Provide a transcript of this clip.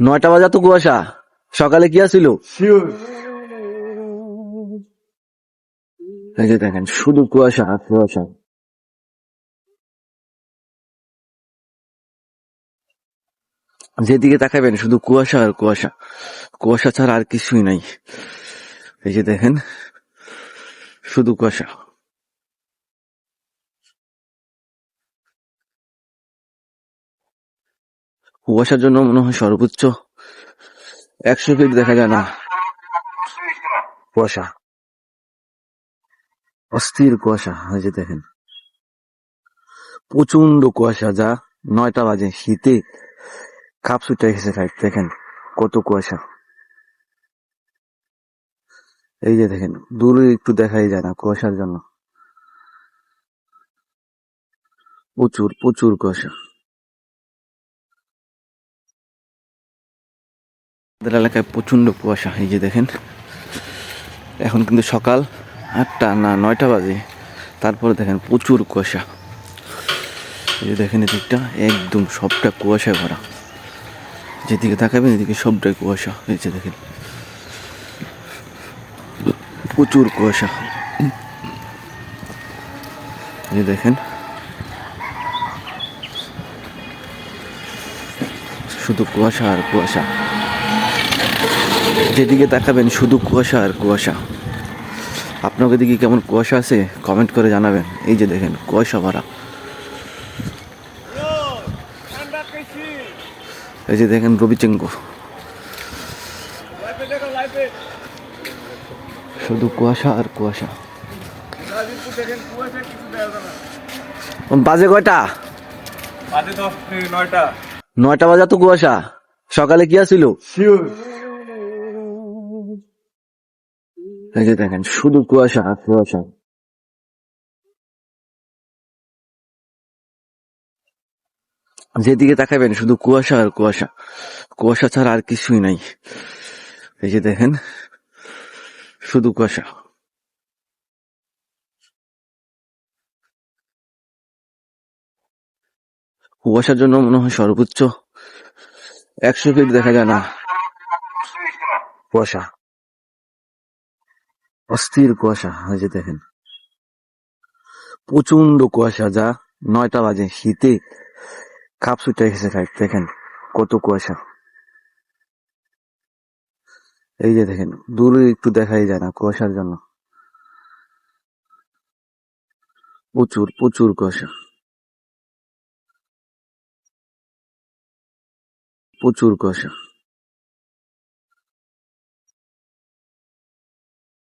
নয়টা বাজা তো কুয়াশা। সকালে কি এই যে দেখেন শুধু কুয়াশা কুয়াশা। যেদিকে তাকাবেন শুধু কুয়াশা আর কুয়াশা। কুয়াশা ছাড়া আর কিছুই নাই। এই যে দেখেন শুধু কুয়াশা। কুয়াশার জন্য মনে হয় সর্বোচ্চ একশো ফিট দেখা যায় না। কুয়াশা। অস্থির কুয়াশা, এই যে দেখেন। প্রচণ্ড কুয়াশা, যা নয়টা বাজে, শীতে কাপ গেছে ভাই, দেখেন কত কুয়াশা। এই যে দেখেন, দূরে একটু দেখাই যায় না কুয়াশার জন্য। প্রচুর প্রচুর কুয়াশা। আমাদের এলাকায় প্রচণ্ড কুয়াশা, এই যে দেখেন। এখন কিন্তু সকাল আটটা না নয়টা বাজে। তারপরে দেখেন প্রচুর কুয়াশা। এই যে দেখেন এদিকটা, একদম সবটা কুয়াশায় ভরা। যেদিকে তাকাবেন এদিকে সবটাই কুয়াশা। এই যে দেখেন। প্রচুর কুয়াশা। এই দেখেন। শুধু কুয়াশা আর কুয়াশা। যেদিকে তাকাবেন শুধু কুয়াশা আর কুয়াশা। আপনাদের দিকে কেমন কুয়াশা আছে কমেন্ট করে জানাবেন। এই যে দেখেন কুয়াশা ভরা। এই যে দেখেন রবিচেঙ্গ। শুধু কুয়াশা আর কুয়াশা। গাজীপুর দেখেন কুয়াশা কিছু দেখা যায় না বাজে কয়টা নয়টা। বাজা তো কুয়াশা। সকালে কি আছিল এই যে দেখেন, শুধু কুয়াশা আর কুয়াশা। যেদিকে তাকাবেন, শুধু কুয়াশা আর কুয়াশা। কুয়াশা ছাড়া আর কিছুই নাই। এই যে দেখেন, শুধু কুয়াশা। কুয়াশার জন্য মনে হয় সর্বোচ্চ একশো ফিট দেখা যায় না। কুয়াশা। অস্থির কুয়াশা যে দেখেন। প্রচণ্ড কুয়াশা, যা নয়টা বাজে, শীতে কাপ ছুটে গেছে দেখেন কত কুয়াশা। এই যে দেখেন, দূরে একটু দেখাই যায় না কুয়াশার জন্য। প্রচুর প্রচুর কুয়াশা। প্রচুর কুয়াশা।